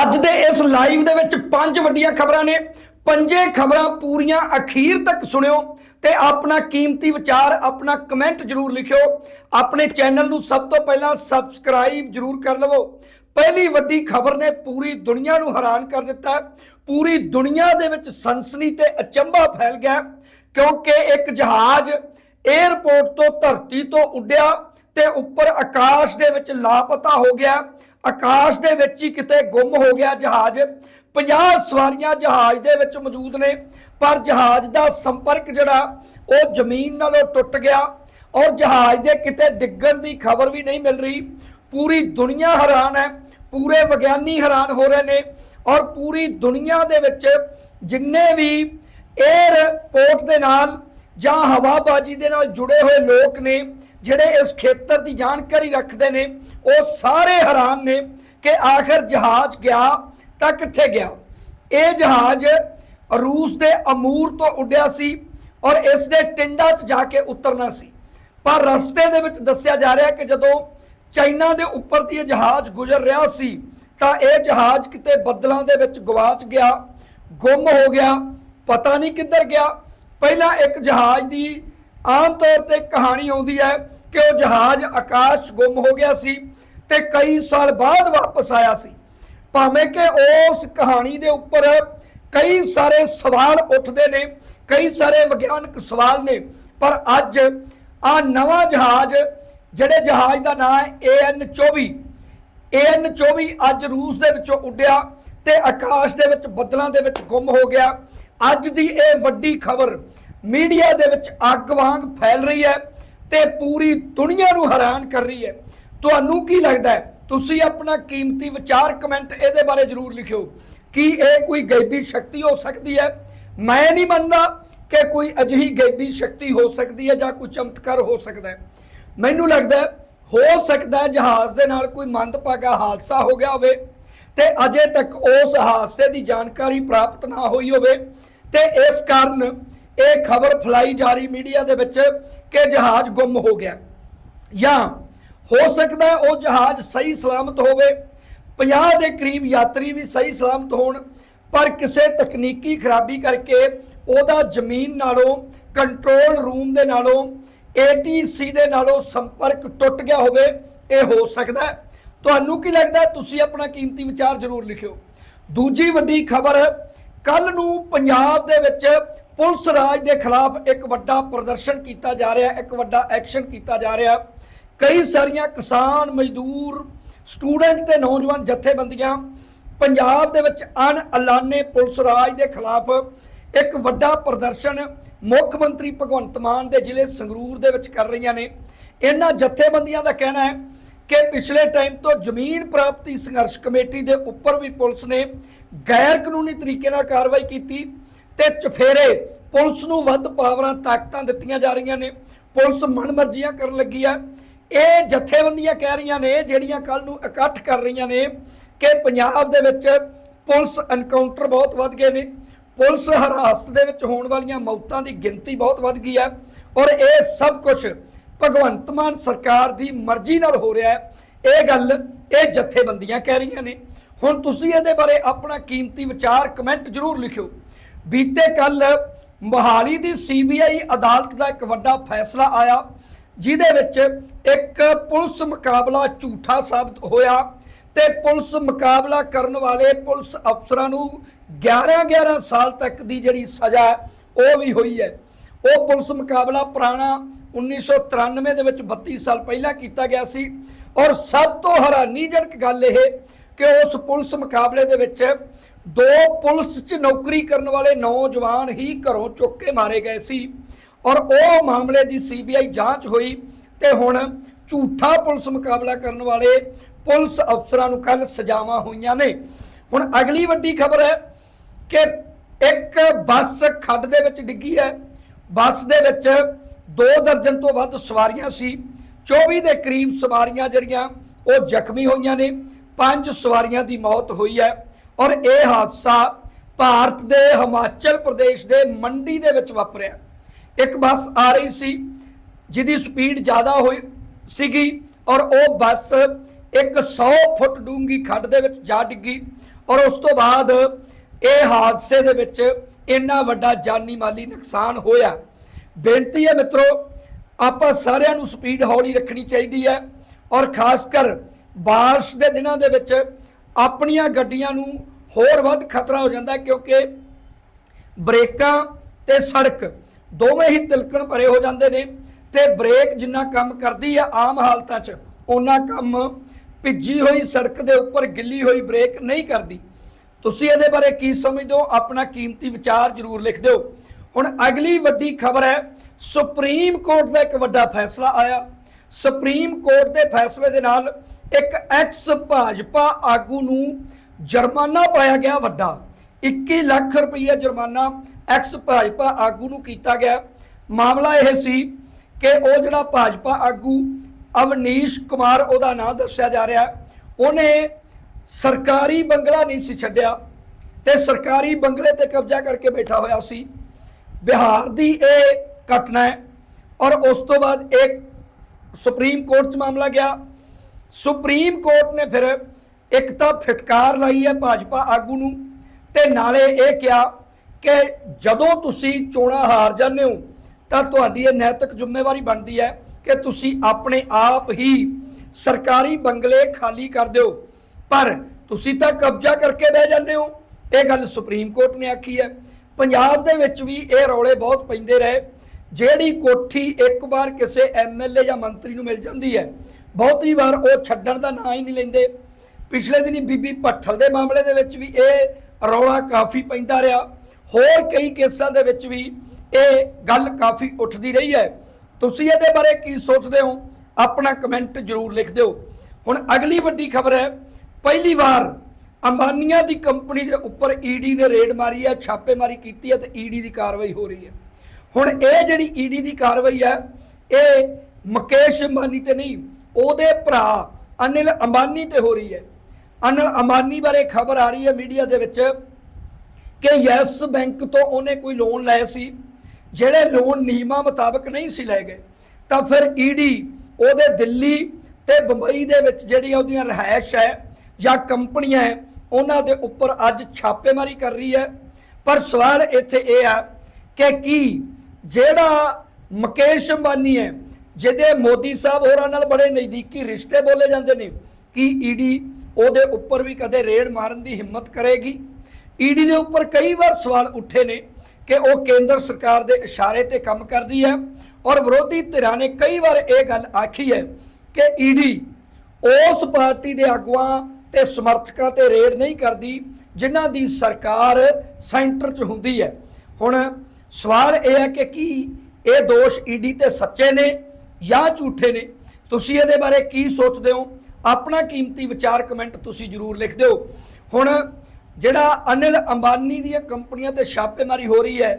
ਅੱਜ ਦੇ ਇਸ ਲਾਈਵ ਦੇ ਵਿੱਚ ਪੰਜ ਵੱਡੀਆਂ ਖਬਰਾਂ ਨੇ। ਪੰਜੇ ਖਬਰਾਂ ਪੂਰੀਆਂ ਅਖੀਰ ਤੱਕ ਸੁਣਿਓ ਤੇ ਆਪਣਾ ਕੀਮਤੀ ਵਿਚਾਰ, ਆਪਣਾ ਕਮੈਂਟ ਜਰੂਰ ਲਿਖਿਓ। ਆਪਣੇ ਚੈਨਲ ਨੂੰ ਸਭ ਤੋਂ ਪਹਿਲਾਂ ਸਬਸਕ੍ਰਾਈਬ ਜਰੂਰ ਕਰ ਲਵੋ। ਪਹਿਲੀ ਵੱਡੀ ਖਬਰ ਨੇ ਪੂਰੀ ਦੁਨੀਆ ਨੂੰ ਹੈਰਾਨ ਕਰ ਦਿੱਤਾ। ਪੂਰੀ ਦੁਨੀਆ ਦੇ ਵਿੱਚ ਸਨਸਨੀ ਤੇ ਅਚੰਭਾ ਫੈਲ ਗਿਆ ਕਿਉਂਕਿ ਇੱਕ ਜਹਾਜ਼ 에ਅਰਪੋਰਟ ਤੋਂ ਧਰਤੀ ਤੋਂ ਉੱਡਿਆ ਤੇ ਉੱਪਰ ਆਕਾਸ਼ ਦੇ ਵਿੱਚ ਲਾਪਤਾ ਹੋ ਗਿਆ। ਆਕਾਸ਼ ਦੇ ਵਿੱਚ ਹੀ ਕਿਤੇ ਗੁੰਮ ਹੋ ਗਿਆ ਜਹਾਜ਼। 50 ਸਵਾਰੀਆਂ ਜਹਾਜ਼ ਦੇ ਵਿੱਚ ਮੌਜੂਦ ਨੇ। ਪਰ ਜਹਾਜ਼ ਦਾ ਸੰਪਰਕ ਜਿਹੜਾ, ਉਹ ਜ਼ਮੀਨ ਨਾਲੋਂ ਟੁੱਟ ਗਿਆ ਔਰ ਜਹਾਜ਼ ਦੇ ਕਿਤੇ ਡਿੱਗਣ ਦੀ ਖਬਰ ਵੀ ਨਹੀਂ ਮਿਲ ਰਹੀ। ਪੂਰੀ ਦੁਨੀਆ ਹੈਰਾਨ ਹੈ, ਪੂਰੇ ਵਿਗਿਆਨੀ ਹੈਰਾਨ ਹੋ ਰਹੇ ਨੇ ਔਰ ਪੂਰੀ ਦੁਨੀਆ ਦੇ ਵਿੱਚ ਜਿੰਨੇ ਵੀ 에ਅਰਪੋਰਟ ਦੇ ਨਾਲ ਜਾਂ ਹਵਾਬਾਜ਼ੀ ਦੇ ਨਾਲ ਜੁੜੇ ਹੋਏ ਲੋਕ ਨੇ ਜਿਹੜੇ ਇਸ ਖੇਤਰ ਦੀ ਜਾਣਕਾਰੀ ਰੱਖਦੇ ਨੇ, ਉਹ ਸਾਰੇ ਹੈਰਾਨ ਨੇ ਕਿ ਆਖਰ ਜਹਾਜ਼ ਗਿਆ ਤਾਂ ਕਿੱਥੇ ਗਿਆ? ਇਹ ਜਹਾਜ਼ ਰੂਸ ਦੇ ਅਮੂਰ ਤੋਂ ਉੱਡਿਆ ਸੀ ਔਰ ਇਸ ਦੇ ਟਿੰਡਾ 'ਚ ਜਾ ਕੇ ਉਤਰਨਾ ਸੀ। ਪਰ ਰਸਤੇ ਦੇ ਵਿੱਚ ਦੱਸਿਆ ਜਾ ਰਿਹਾ ਕਿ ਜਦੋਂ ਚਾਈਨਾ ਦੇ ਉੱਪਰ ਦੀ ਇਹ ਜਹਾਜ਼ ਗੁਜ਼ਰ ਰਿਹਾ ਸੀ, ਤਾਂ ਇਹ ਜਹਾਜ਼ ਕਿਤੇ ਬੱਦਲਾਂ ਦੇ ਵਿੱਚ ਗਵਾਚ ਗਿਆ, ਗੁੰਮ ਹੋ ਗਿਆ, ਪਤਾ ਨਹੀਂ ਕਿੱਧਰ ਗਿਆ। ਪਹਿਲਾਂ ਇੱਕ ਜਹਾਜ਼ ਦੀ ਆਮ ਤੌਰ ਤੇ ਕਹਾਣੀ ਆਉਂਦੀ ਹੈ ਕਿ ਉਹ ਜਹਾਜ਼ ਆਕਾਸ਼ 'ਚ ਗੁੰਮ ਹੋ ਗਿਆ ਸੀ ਤੇ ਕਈ ਸਾਲ ਬਾਅਦ ਵਾਪਸ ਆਇਆ ਸੀ। ਭਾਵੇਂ ਕਿ ਉਸ ਕਹਾਣੀ ਦੇ ਉੱਪਰ ਕਈ ਸਾਰੇ ਸਵਾਲ ਉੱਠਦੇ ਨੇ, ਕਈ ਸਾਰੇ ਵਿਗਿਆਨਕ ਸਵਾਲ ਨੇ, ਪਰ ਅੱਜ ਆ ਨਵਾਂ ਜਹਾਜ਼, ਜਿਹੜੇ ਜਹਾਜ਼ ਦਾ ਨਾਮ ਹੈ AN24 AN24 ਅੱਜ ਰੂਸ ਦੇ ਵਿੱਚੋਂ ਉੱਡਿਆ ਤੇ ਆਕਾਸ਼ ਦੇ ਵਿੱਚ ਬੱਦਲਾਂ ਦੇ ਵਿੱਚ ਗੁੰਮ ਹੋ ਗਿਆ। ਅੱਜ ਦੀ ਇਹ ਵੱਡੀ ਖਬਰ ਮੀਡੀਆ ਦੇ ਵਿੱਚ ਅੱਗ ਵਾਂਗ ਫੈਲ ਰਹੀ ਹੈ। ਤੇ ਪੂਰੀ ਦੁਨੀਆ ਨੂੰ ਹੈਰਾਨ ਕਰ ਰਹੀ ਹੈ। ਤੁਹਾਨੂੰ ਕੀ ਲੱਗਦਾ ਹੈ? ਤੁਸੀਂ ਆਪਣਾ ਕੀਮਤੀ ਵਿਚਾਰ ਕਮੈਂਟ ਇਹਦੇ ਬਾਰੇ ਜਰੂਰ ਲਿਖਿਓ। ਕਿ ਇਹ ਕੋਈ ਗੈਬੀ ਸ਼ਕਤੀ ਹੋ ਸਕਦੀ ਹੈ? ਮੈਂ ਨਹੀਂ ਮੰਨਦਾ ਕਿ ਕੋਈ ਅਜਿਹੀ ਗੈਬੀ ਸ਼ਕਤੀ ਹੋ ਸਕਦੀ ਹੈ ਜਾਂ ਕੋਈ ਚਮਤਕਾਰ ਹੋ ਸਕਦਾ ਹੈ। ਮੈਨੂੰ ਲੱਗਦਾ ਹੋ ਸਕਦਾ ਹੈ ਜਹਾਜ਼ ਦੇ ਨਾਲ ਕੋਈ ਮੰਦਭਾਗਾ ਹਾਦਸਾ ਹੋ ਗਿਆ ਹੋਵੇ ਤੇ ਅਜੇ ਤੱਕ ਉਸ ਹਾਦਸੇ ਦੀ ਜਾਣਕਾਰੀ ਪ੍ਰਾਪਤ ਨਾ ਹੋਈ ਹੋਵੇ ਤੇ ਇਸ ਕਾਰਨ ਇਹ ਖਬਰ ਫੈਲਾਈ ਜਾ ਰਹੀ ਮੀਡੀਆ ਦੇ ਵਿੱਚ ਕਿ ਜਹਾਜ਼ ਗੁੰਮ ਹੋ ਗਿਆ। ਜਾਂ ਹੋ ਸਕਦਾ ਉਹ ਜਹਾਜ਼ ਸਹੀ ਸਲਾਮਤ ਹੋਵੇ। 50 ਦੇ ਕਰੀਬ ਯਾਤਰੀ ਵੀ ਸਹੀ ਸਲਾਮਤ ਹੋਣ, ਪਰ ਕਿਸੇ ਤਕਨੀਕੀ ਖਰਾਬੀ ਕਰਕੇ ਉਹਦਾ ਜ਼ਮੀਨ ਨਾਲੋਂ, ਕੰਟਰੋਲ ਰੂਮ ਦੇ ਨਾਲੋਂ ATC ਦੇ ਨਾਲੋਂ ਸੰਪਰਕ ਟੁੱਟ ਗਿਆ ਹੋਵੇ, ਇਹ ਹੋ ਸਕਦਾ ਤੁਹਾਨੂੰ ਕੀ ਲੱਗਦਾ ਤੁਸੀਂ ਆਪਣਾ ਕੀਮਤੀ ਵਿਚਾਰ ਜ਼ਰੂਰ ਲਿਖਿਓ। ਦੂਜੀ ਵੱਡੀ ਖਬਰ ਕੱਲ ਨੂੰ ਪੰਜਾਬ ਦੇ ਵਿੱਚ ਪੁਲਿਸ ਰਾਜ ਦੇ ਖਿਲਾਫ ਇੱਕ ਵੱਡਾ ਪ੍ਰਦਰਸ਼ਨ ਕੀਤਾ ਜਾ ਰਿਹਾ, ਇੱਕ ਵੱਡਾ ਐਕਸ਼ਨ ਕੀਤਾ ਜਾ ਰਿਹਾ। ਕਈ ਸਾਰੀਆਂ ਕਿਸਾਨ ਮਜ਼ਦੂਰ, ਸਟੂਡੈਂਟ ਤੇ ਨੌਜਵਾਨ ਜਥੇਬੰਦੀਆਂ ਪੰਜਾਬ ਦੇ ਵਿੱਚ ਅਣ ਐਲਾਨੇ ਪੁਲਿਸ ਰਾਜ ਦੇ ਖਿਲਾਫ ਇੱਕ ਵੱਡਾ ਪ੍ਰਦਰਸ਼ਨ ਮੁੱਖ ਮੰਤਰੀ ਭਗਵੰਤ ਮਾਨ ਦੇ ਜ਼ਿਲ੍ਹੇ ਸੰਗਰੂਰ ਦੇ ਵਿੱਚ ਕਰ ਰਹੀਆਂ ਨੇ। ਇਹਨਾਂ ਜਥੇਬੰਦੀਆਂ ਦਾ ਕਹਿਣਾ ਹੈ ਕਿ ਪਿਛਲੇ ਟਾਈਮ ਤੋਂ ਜ਼ਮੀਨ ਪ੍ਰਾਪਤੀ ਸੰਘਰਸ਼ ਕਮੇਟੀ ਦੇ ਉੱਪਰ ਵੀ ਪੁਲਿਸ ਨੇ ਗੈਰ ਕਾਨੂੰਨੀ ਤਰੀਕੇ ਨਾਲ ਕਾਰਵਾਈ ਕੀਤੀ। ਤੇ ਚਫੇਰੇ ਪੁਲਿਸ ਨੂੰ ਵੱਧ ਪਾਵਰਾਂ, ਤਾਕਤਾਂ ਦਿੱਤੀਆਂ ਜਾ ਰਹੀਆਂ ਨੇ। ਪੁਲਿਸ ਮਨਮਰਜ਼ੀਆਂ ਕਰਨ ਲੱਗੀ ਆ। ਇਹ ਜਥੇਬੰਦੀਆਂ ਕਹਿ ਰਹੀਆਂ ਨੇ, ਜਿਹੜੀਆਂ ਕੱਲ ਨੂੰ ਇਕੱਠ ਕਰ ਰਹੀਆਂ ਨੇ, ਕਿ ਪੰਜਾਬ ਦੇ ਵਿੱਚ ਪੁਲਿਸ ਐਨਕਾਊਂਟਰ ਬਹੁਤ ਵੱਧ ਗਏ ਨੇ। ਪੁਲਿਸ ਹਰਾਸਤ ਦੇ ਵਿੱਚ ਹੋਣ ਵਾਲੀਆਂ ਮੌਤਾਂ ਦੀ ਗਿਣਤੀ ਬਹੁਤ ਵੱਧ ਗਈ ਹੈ ਔਰ ਇਹ ਸਭ ਕੁਝ ਭਗਵੰਤ ਮਾਨ ਸਰਕਾਰ ਦੀ ਮਰਜ਼ੀ ਨਾਲ ਹੋ ਰਿਹਾ ਹੈ। ਇਹ ਗੱਲ ਇਹ ਜਥੇਬੰਦੀਆਂ ਕਹਿ ਰਹੀਆਂ ਨੇ। ਹੁਣ ਤੁਸੀਂ ਇਹਦੇ ਬਾਰੇ ਆਪਣਾ ਕੀਮਤੀ ਵਿਚਾਰ ਕਮੈਂਟ ਜ਼ਰੂਰ ਲਿਖਿਓ। ਬੀਤੇ ਕੱਲ ਮੋਹਾਲੀ ਦੀ ਸੀਬੀਆਈ ਅਦਾਲਤ ਦਾ ਇੱਕ ਵੱਡਾ ਫੈਸਲਾ ਆਇਆ, ਜਿਹਦੇ ਵਿੱਚ ਇੱਕ ਪੁਲਿਸ ਮੁਕਾਬਲਾ ਝੂਠਾ ਸਾਬਤ ਹੋਇਆ ਤੇ ਪੁਲਿਸ ਮੁਕਾਬਲਾ ਕਰਨ ਵਾਲੇ ਪੁਲਿਸ ਅਫਸਰਾਂ ਨੂੰ 11-11 ਸਾਲ ਤੱਕ ਦੀ ਜਿਹੜੀ ਸਜ਼ਾ ਉਹ ਵੀ ਹੋਈ ਹੈ। ਉਹ ਪੁਲਿਸ ਮੁਕਾਬਲਾ ਪੁਰਾਣਾ 1993 ਦੇ ਵਿੱਚ 32 ਸਾਲ ਪਹਿਲਾਂ ਕੀਤਾ ਗਿਆ ਸੀ ਔਰ ਸਭ ਤੋਂ ਹੈਰਾਨੀਜਨਕ ਗੱਲ ਇਹ ਕਿ ਉਸ ਪੁਲਿਸ ਮੁਕਾਬਲੇ ਦੇ ਵਿੱਚ ਦੋ ਪੁਲਿਸ 'ਚ ਨੌਕਰੀ ਕਰਨ ਵਾਲੇ ਨੌਜਵਾਨ ਹੀ ਘਰੋਂ ਚੁੱਕ ਕੇ ਮਾਰੇ ਗਏ ਸੀ ਔਰ ਉਹ ਮਾਮਲੇ ਦੀ ਸੀਬੀਆਈ ਜਾਂਚ ਹੋਈ ਤੇ ਹੁਣ ਝੂਠਾ ਪੁਲਿਸ ਮੁਕਾਬਲਾ ਕਰਨ ਵਾਲੇ ਪੁਲਿਸ ਅਫਸਰਾਂ ਨੂੰ ਕੱਲ ਸਜ਼ਾਵਾਂ ਹੋਈਆਂ ਨੇ। ਹੁਣ ਅਗਲੀ ਵੱਡੀ ਖਬਰ ਹੈ ਕਿ ਇੱਕ ਬੱਸ ਖੱਡ ਦੇ ਵਿੱਚ ਡਿੱਗੀ ਹੈ। ਬੱਸ ਦੇ ਵਿੱਚ ਦੋ ਦਰਜਨ ਤੋਂ ਵੱਧ ਸਵਾਰੀਆਂ ਸੀ। 24 ਦੇ ਕਰੀਬ ਸਵਾਰੀਆਂ ਜਿਹੜੀਆਂ ਉਹ ਜ਼ਖਮੀ ਹੋਈਆਂ ਨੇ। ਪੰਜ ਸਵਾਰੀਆਂ ਦੀ ਮੌਤ ਹੋਈ ਹੈ। ਔਰ ਇਹ ਹਾਦਸਾ ਭਾਰਤ ਦੇ ਹਿਮਾਚਲ ਪ੍ਰਦੇਸ਼ ਦੇ ਮੰਡੀ ਦੇ ਵਿੱਚ ਵਾਪਰਿਆ। ਇੱਕ ਬੱਸ ਆ ਰਹੀ ਸੀ, ਜਿਹਦੀ ਸਪੀਡ ਜ਼ਿਆਦਾ ਹੋਈ ਸੀਗੀ ਔਰ ਉਹ ਬੱਸ ਇੱਕ 100 ਫੁੱਟ ਡੂੰਗੀ ਖੱਡ ਦੇ ਵਿੱਚ ਜਾ ਡਿੱਗੀ ਔਰ ਉਸ ਤੋਂ ਬਾਅਦ ਇਹ ਹਾਦਸੇ ਦੇ ਵਿੱਚ ਇੰਨਾ ਵੱਡਾ ਜਾਨੀ ਮਾਲੀ ਨੁਕਸਾਨ ਹੋਇਆ। ਬੇਨਤੀ ਹੈ ਮਿੱਤਰੋ, ਆਪਾਂ ਸਾਰਿਆਂ ਨੂੰ ਸਪੀਡ ਹੌਲੀ ਰੱਖਣੀ ਚਾਹੀਦੀ ਹੈ ਔਰ ਖਾਸ ਕਰ ਬਾਰਿਸ਼ ਦੇ ਦਿਨਾਂ ਦੇ ਵਿੱਚ ਆਪਣੀਆਂ ਗੱਡੀਆਂ ਨੂੰ ਹੋਰ ਵੱਧ ਖਤਰਾ ਹੋ ਜਾਂਦਾ ਕਿਉਂਕਿ ਬ੍ਰੇਕਾਂ ਤੇ ਸੜਕ ਦੋਵੇਂ ਹੀ ਤਿਲਕਣ ਭਰੇ ਹੋ ਜਾਂਦੇ ਨੇ ਤੇ ਬ੍ਰੇਕ ਜਿੰਨਾ ਕੰਮ ਕਰਦੀ ਆ ਆਮ ਹਾਲਤਾਂ 'ਚ ਉਹਨਾਂ ਕੰਮ ਭਿੱਜੀ ਹੋਈ ਸੜਕ ਦੇ ਉੱਪਰ ਗਿੱਲੀ ਹੋਈ ਬ੍ਰੇਕ ਨਹੀਂ ਕਰਦੀ। ਤੁਸੀਂ ਇਹਦੇ ਬਾਰੇ ਕੀ ਸਮਝਦੇ ਹੋ? ਆਪਣਾ ਕੀਮਤੀ ਵਿਚਾਰ ਜ਼ਰੂਰ ਲਿਖ ਦਿਓ। ਹੁਣ ਅਗਲੀ ਵੱਡੀ ਖਬਰ ਹੈ, ਸੁਪਰੀਮ ਕੋਰਟ ਦਾ ਇੱਕ ਵੱਡਾ ਫੈਸਲਾ ਆਇਆ। ਸੁਪਰੀਮ ਕੋਰਟ ਦੇ ਫੈਸਲੇ ਦੇ ਨਾਲ ਇੱਕ ਐਕਸ ਭਾਜਪਾ ਆਗੂ ਨੂੰ ਜੁਰਮਾਨਾ ਪਾਇਆ ਗਿਆ ਵੱਡਾ। 21 ਲੱਖ ਰੁਪਏ ਜੁਰਮਾਨਾ ਐਕਸ ਭਾਜਪਾ ਆਗੂ ਨੂੰ ਕੀਤਾ ਗਿਆ। ਮਾਮਲਾ ਇਹ ਸੀ ਕਿ ਉਹ ਜਿਹੜਾ ਭਾਜਪਾ ਆਗੂ ਅਵਨੀਸ਼ ਕੁਮਾਰ ਉਹਦਾ ਨਾਮ ਦੱਸਿਆ ਜਾ ਰਿਹਾ। ਉਹਨੇ ਸਰਕਾਰੀ ਬੰਗਲਾ ਨਹੀਂ ਸੀ ਛੱਡਿਆ ਤੇ ਸਰਕਾਰੀ ਬੰਗਲੇ ਤੇ ਕਬਜ਼ਾ ਕਰਕੇ ਬੈਠਾ ਹੋਇਆ ਸੀ। ਬਿਹਾਰ ਦੀ ਇਹ ਘਟਨਾ ਹੈ ਔਰ ਉਸ ਤੋਂ ਬਾਅਦ ਇੱਕ ਸੁਪਰੀਮ ਕੋਰਟ 'ਚ ਮਾਮਲਾ ਗਿਆ। ਸੁਪਰੀਮ ਕੋਰਟ ਨੇ ਫਿਰ ਇੱਕ ਤਾਂ ਫਟਕਾਰ ਲਾਈ ਹੈ ਭਾਜਪਾ ਆਗੂ ਨੂੰ ਤੇ ਨਾਲੇ ਇਹ ਕਿਹਾ ਕਿ ਜਦੋਂ ਤੁਸੀਂ ਚੋਣਾਂ ਹਾਰ ਜਾਂਦੇ ਹੋ, ਤਾਂ ਤੁਹਾਡੀ ਇਹ ਨੈਤਿਕ ਜ਼ਿੰਮੇਵਾਰੀ ਬਣਦੀ ਹੈ ਕਿ ਤੁਸੀਂ ਆਪਣੇ ਆਪ ਹੀ ਸਰਕਾਰੀ ਬੰਗਲੇ ਖਾਲੀ ਕਰ ਦਿਓ। ਪਰ ਤੁਸੀਂ ਤਾਂ ਕਬਜ਼ਾ ਕਰਕੇ ਬਹਿ ਜਾਂਦੇ ਹੋ। ਇਹ ਗੱਲ ਸੁਪਰੀਮ ਕੋਰਟ ਨੇ ਆਖੀ ਹੈ। ਪੰਜਾਬ ਦੇ ਵਿੱਚ ਵੀ ਇਹ ਰੌਲੇ ਬਹੁਤ ਪੈਂਦੇ ਰਹੇ। ਜਿਹੜੀ ਕੋਠੀ ਇੱਕ ਵਾਰ ਕਿਸੇ ਐਮਐਲਏ ਜਾਂ ਮੰਤਰੀ ਨੂੰ ਮਿਲ ਜਾਂਦੀ ਹੈ ਬਹੁਤੀ ਵਾਰ ਉਹ ਛੱਡਣ ਦਾ ਨਾਂ ਹੀ ਨਹੀਂ ਲੈਂਦੇ। ਪਿਛਲੇ ਦਿਨੀ ਬੀਬੀ ਭੱਠਲ ਦੇ ਮਾਮਲੇ ਦੇ ਵਿੱਚ ਵੀ ਇਹ ਰੌਲਾ ਕਾਫੀ ਪੈਂਦਾ ਰਿਹਾ। ਹੋਰ ਕਈ ਕੇਸਾਂ ਦੇ ਵਿੱਚ ਵੀ ਇਹ ਗੱਲ ਕਾਫੀ ਉੱਠਦੀ ਰਹੀ ਹੈ। ਤੁਸੀਂ ਇਹਦੇ ਬਾਰੇ ਕੀ ਸੋਚਦੇ ਹੋ? ਆਪਣਾ ਕਮੈਂਟ ਜ਼ਰੂਰ ਲਿਖ ਦਿਓ। ਹੁਣ ਅਗਲੀ ਵੱਡੀ ਖਬਰ ਹੈ। ਪਹਿਲੀ ਵਾਰ ਅੰਬਾਨੀਆਂ ਦੀ ਕੰਪਨੀ ਦੇ ਉੱਪਰ ਈਡੀ ਨੇ ਰੇਡ ਮਾਰੀ ਹੈ, ਛਾਪੇਮਾਰੀ ਕੀਤੀ ਹੈ ਤੇ ਈਡੀ ਦੀ ਕਾਰਵਾਈ ਹੋ ਰਹੀ ਹੈ। ਹੁਣ ਇਹ ਜਿਹੜੀ ਈਡੀ ਦੀ ਕਾਰਵਾਈ ਹੈ, ਇਹ ਮੁਕੇਸ਼ ਅੰਬਾਨੀ ਤੇ ਨਹੀਂ ਉਹਦੇ ਭਰਾ ਅਨਿਲ ਅੰਬਾਨੀ ਤੇ ਹੋ ਰਹੀ ਹੈ। ਅਨਿਲ ਅੰਬਾਨੀ ਬਾਰੇ ਖਬਰ ਆ ਰਹੀ ਹੈ ਮੀਡੀਆ ਦੇ ਵਿੱਚ ਕਿ ਯੈਸ ਬੈਂਕ ਤੋਂ ਉਹਨੇ ਕੋਈ ਲੋਨ ਲਏ ਸੀ, ਜਿਹੜੇ ਲੋਨ ਨਿਯਮਾਂ ਮੁਤਾਬਕ ਨਹੀਂ ਸੀ ਲਏ ਗਏ। ਤਾਂ ਫਿਰ ਈਡੀ ਉਹਦੇ ਦਿੱਲੀ ਤੇ ਬੰਬਈ ਦੇ ਵਿੱਚ ਜਿਹੜੀਆਂ ਉਹਦੀਆਂ ਰਿਹਾਇਸ਼ ਹੈ ਜਾਂ ਕੰਪਨੀਆਂ ਹੈ, ਉਹਨਾਂ ਦੇ ਉੱਪਰ ਅੱਜ ਛਾਪੇਮਾਰੀ ਕਰ ਰਹੀ ਹੈ। ਪਰ ਸਵਾਲ ਇੱਥੇ ਇਹ ਆ ਕਿ ਕੀ ਜਿਹੜਾ ਮੁਕੇਸ਼ ਅੰਬਾਨੀ ਹੈ ਜਿਹਦੇ ਮੋਦੀ ਸਾਹਿਬ ਹੋਰਾਂ ਨਾਲ ਬੜੇ ਨਜ਼ਦੀਕੀ ਰਿਸ਼ਤੇ ਬੋਲੇ ਜਾਂਦੇ ਨੇ, ਕੀ ਈਡੀ ਉਹਦੇ ਉੱਪਰ ਵੀ ਕਦੇ ਰੇਡ ਮਾਰਨ ਦੀ ਹਿੰਮਤ ਕਰੇਗੀ? ਈਡੀ ਦੇ ਉੱਪਰ ਕਈ ਵਾਰ ਸਵਾਲ ਉੱਠੇ ਨੇ ਕਿ ਉਹ ਕੇਂਦਰ ਸਰਕਾਰ ਦੇ ਇਸ਼ਾਰੇ ਤੇ ਕੰਮ ਕਰਦੀ ਹੈ ਔਰ ਵਿਰੋਧੀ ਧਿਰਾਂ ਨੇ ਕਈ ਵਾਰ ਇਹ ਗੱਲ ਆਖੀ ਹੈ ਕਿ ਈਡੀ ਉਸ ਪਾਰਟੀ ਦੇ ਆਗੂਆਂ ਤੇ ਸਮਰਥਕਾਂ ਤੇ ਰੇਡ ਨਹੀਂ ਕਰਦੀ ਜਿਨ੍ਹਾਂ ਦੀ ਸਰਕਾਰ ਸੈਂਟਰ 'ਚ ਹੁੰਦੀ ਹੈ। ਹੁਣ ਸਵਾਲ ਇਹ ਹੈ ਕਿ ਕੀ ਇਹ ਦੋਸ਼ ਈਡੀ ਤੇ ਸੱਚੇ ਨੇ ਜਾਂ ਝੂਠੇ ਨੇ, ਤੁਸੀਂ ਇਹਦੇ ਬਾਰੇ ਕੀ ਸੋਚਦੇ ਹੋ? ਆਪਣਾ ਕੀਮਤੀ ਵਿਚਾਰ ਕਮੈਂਟ ਤੁਸੀਂ ਜਰੂਰ ਲਿਖ ਦਿਓ। ਹੁਣ ਜਿਹੜਾ ਅਨਿਲ ਅੰਬਾਨੀ ਦੀਆਂ ਕੰਪਨੀਆਂ ਤੇ ਛਾਪੇਮਾਰੀ ਹੋ ਰਹੀ ਹੈ,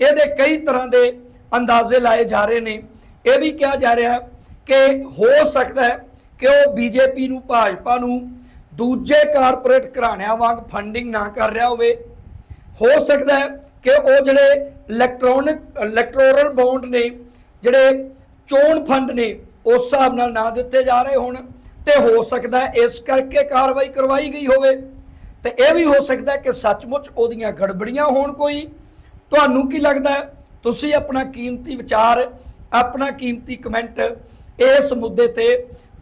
ਇਹਦੇ ਕਈ ਤਰ੍ਹਾਂ ਦੇ ਅੰਦਾਜ਼ੇ ਲਾਏ ਜਾ ਰਹੇ ਨੇ। ਇਹ ਵੀ ਕਿਹਾ ਜਾ ਰਿਹਾ ਕਿ ਹੋ ਸਕਦਾ ਹੈ ਕਿ ਉਹ ਬੀਜੇਪੀ ਨੂੰ, ਭਾਜਪਾ ਨੂੰ ਦੂਜੇ ਕਾਰਪੋਰੇਟ ਘਰਾਣਿਆਂ ਵਾਂਗ ਫੰਡਿੰਗ ਨਾ ਕਰ ਰਿਹਾ ਹੋਵੇ। ਹੋ ਸਕਦਾ ਹੈ ਕਿ ਉਹ ਜਿਹੜੇ ਇਲੈਕਟ੍ਰੋਨਿਕ ਇਲੈਕਟ੍ਰੋਰਲ ਬੌਂਡ ਨੇ, ਜਿਹੜੇ ਚੋਣ ਫੰਡ ਨੇ ਉਸ ਹਿਸਾਬ ਨਾਲ ਨਾ ਦਿੱਤੇ ਜਾ ਰਹੇ ਹੋਣ ਤੇ ਹੋ ਸਕਦਾ ਇਸ ਕਰਕੇ ਕਾਰਵਾਈ ਕਰਵਾਈ ਗਈ ਹੋਵੇ। ਤੇ ਇਹ ਵੀ ਹੋ ਸਕਦਾ ਕਿ ਸੱਚਮੁੱਚ ਉਹਦੀਆਂ ਗੜਬੜੀਆਂ ਹੋਣ ਕੋਈ। ਤੁਹਾਨੂੰ ਕੀ ਲੱਗਦਾ ਤੁਸੀਂ ਆਪਣਾ ਕੀਮਤੀ ਵਿਚਾਰ, ਆਪਣਾ ਕੀਮਤੀ ਕਮੈਂਟ ਇਸ ਮੁੱਦੇ ਤੇ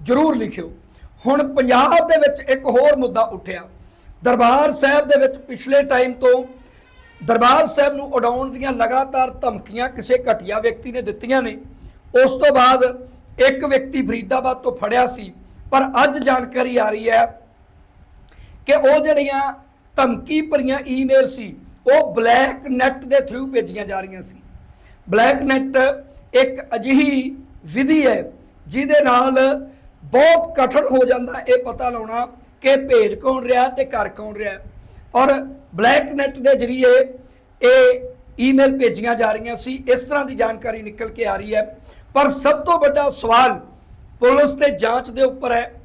ਜਰੂਰ ਲਿਖਿਓ। ਹੁਣ ਪੰਜਾਬ ਦੇ ਵਿੱਚ ਇੱਕ ਹੋਰ ਮੁੱਦਾ ਉੱਠਿਆ। ਦਰਬਾਰ ਸਾਹਿਬ ਦੇ ਵਿੱਚ ਪਿਛਲੇ ਟਾਈਮ ਤੋਂ ਦਰਬਾਰ ਸਾਹਿਬ ਨੂੰ ਉਡਾਉਣ ਦੀਆਂ ਲਗਾਤਾਰ ਧਮਕੀਆਂ ਕਿਸੇ ਘਟੀਆ ਵਿਅਕਤੀ ਨੇ ਦਿੱਤੀਆਂ ਨੇ। ਉਸ ਤੋਂ ਬਾਅਦ ਇੱਕ ਵਿਅਕਤੀ ਫਰੀਦਾਬਾਦ ਤੋਂ ਫੜਿਆ ਸੀ। ਪਰ ਅੱਜ ਜਾਣਕਾਰੀ ਆ ਰਹੀ ਹੈ ਕਿ ਉਹ ਜਿਹੜੀਆਂ ਧਮਕੀ ਭਰੀਆਂ ਈਮੇਲ ਸੀ, ਉਹ ਬਲੈਕ ਨੈਟ ਦੇ ਥਰੂ ਭੇਜੀਆਂ ਜਾ ਰਹੀਆਂ ਸੀ। ਬਲੈਕ ਨੈਟ ਇੱਕ ਅਜਿਹੀ ਵਿਧੀ ਹੈ ਜਿਹਦੇ ਨਾਲ ਬਹੁਤ ਕਠਨ ਹੋ ਜਾਂਦਾ ਇਹ ਪਤਾ ਲਾਉਣਾ ਕਿ ਭੇਜ ਕੌਣ ਰਿਹਾ ਤੇ ਕਰ ਕੌਣ ਰਿਹਾ। ਔਰ ਬਲੈਕ ਨੈਟ ਦੇ ਜ਼ਰੀਏ ਇਹ ਈਮੇਲ ਭੇਜੀਆਂ ਜਾ ਰਹੀਆਂ ਸੀ। ਇਸ ਤਰ੍ਹਾਂ ਦੀ ਜਾਣਕਾਰੀ ਨਿਕਲ ਕੇ ਆ ਰਹੀ ਹੈ। ਪਰ ਸਭ ਤੋਂ ਵੱਡਾ ਸਵਾਲ ਪੁਲਿਸ ਤੇ ਜਾਂਚ ਦੇ ਉੱਪਰ ਹੈ।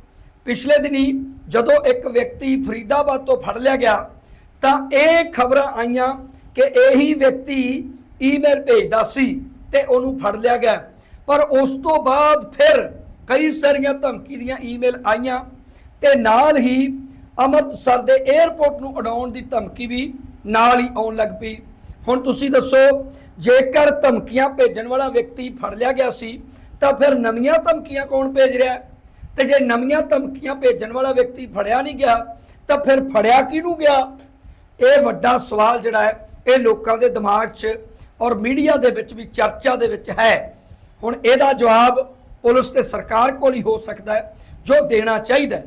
ਪਿਛਲੇ ਦਿਨੀ ਜਦੋਂ ਇੱਕ ਵਿਅਕਤੀ ਫਰੀਦਾਬਾਦ ਤੋਂ ਫੜ ਲਿਆ ਗਿਆ, ਤਾਂ ਇਹ ਖਬਰਾਂ ਆਈਆਂ ਕਿ ਇਹੀ ਵਿਅਕਤੀ ਈਮੇਲ ਭੇਜਦਾ ਸੀ ਤੇ ਉਹਨੂੰ ਫੜ ਲਿਆ ਗਿਆ। ਪਰ ਉਸ ਤੋਂ ਬਾਅਦ ਫਿਰ ਕਈ ਸਾਰੀਆਂ ਧਮਕੀ ਦੀਆਂ ਈਮੇਲ ਆਈਆਂ ਤੇ ਨਾਲ ਹੀ ਅੰਮ੍ਰਿਤਸਰ ਦੇ 에ਅਰਪੋਰਟ ਨੂੰ ਉਡਾਉਣ ਦੀ ਧਮਕੀ ਵੀ ਨਾਲ ਹੀ ਆਉਣ ਲੱਗ ਪਈ। ਹੁਣ ਤੁਸੀਂ ਦੱਸੋ ਜੇਕਰ ਧਮਕੀਆਂ ਭੇਜਣ ਵਾਲਾ ਵਿਅਕਤੀ ਫੜ ਲਿਆ ਗਿਆ ਸੀ, ਤਾਂ ਫਿਰ ਨਵੀਆਂ ਧਮਕੀਆਂ ਕੌਣ ਭੇਜ ਰਿਹਾ? ਹੈ? ਤੇ ਜੇ ਨਵੀਆਂ ਧਮਕੀਆਂ ਭੇਜਣ ਵਾਲਾ ਵਿਅਕਤੀ ਫੜਿਆ ਨਹੀਂ ਗਿਆ, ਤਾਂ ਫਿਰ ਫੜਿਆ ਕਿਹਨੂੰ ਗਿਆ? ਇਹ ਵੱਡਾ ਸਵਾਲ ਜਿਹੜਾ ਹੈ, ਇਹ ਲੋਕਾਂ ਦੇ ਦਿਮਾਗ 'ਚ ਔਰ ਮੀਡੀਆ ਦੇ ਵਿੱਚ ਵੀ ਚਰਚਾ ਦੇ ਵਿੱਚ ਹੈ। ਹੁਣ ਇਹਦਾ ਜਵਾਬ ਪੁਲਿਸ ਤੇ ਸਰਕਾਰ ਕੋਲ ਹੀ ਹੋ ਸਕਦਾ ਹੈ, ਜੋ ਦੇਣਾ ਚਾਹੀਦਾ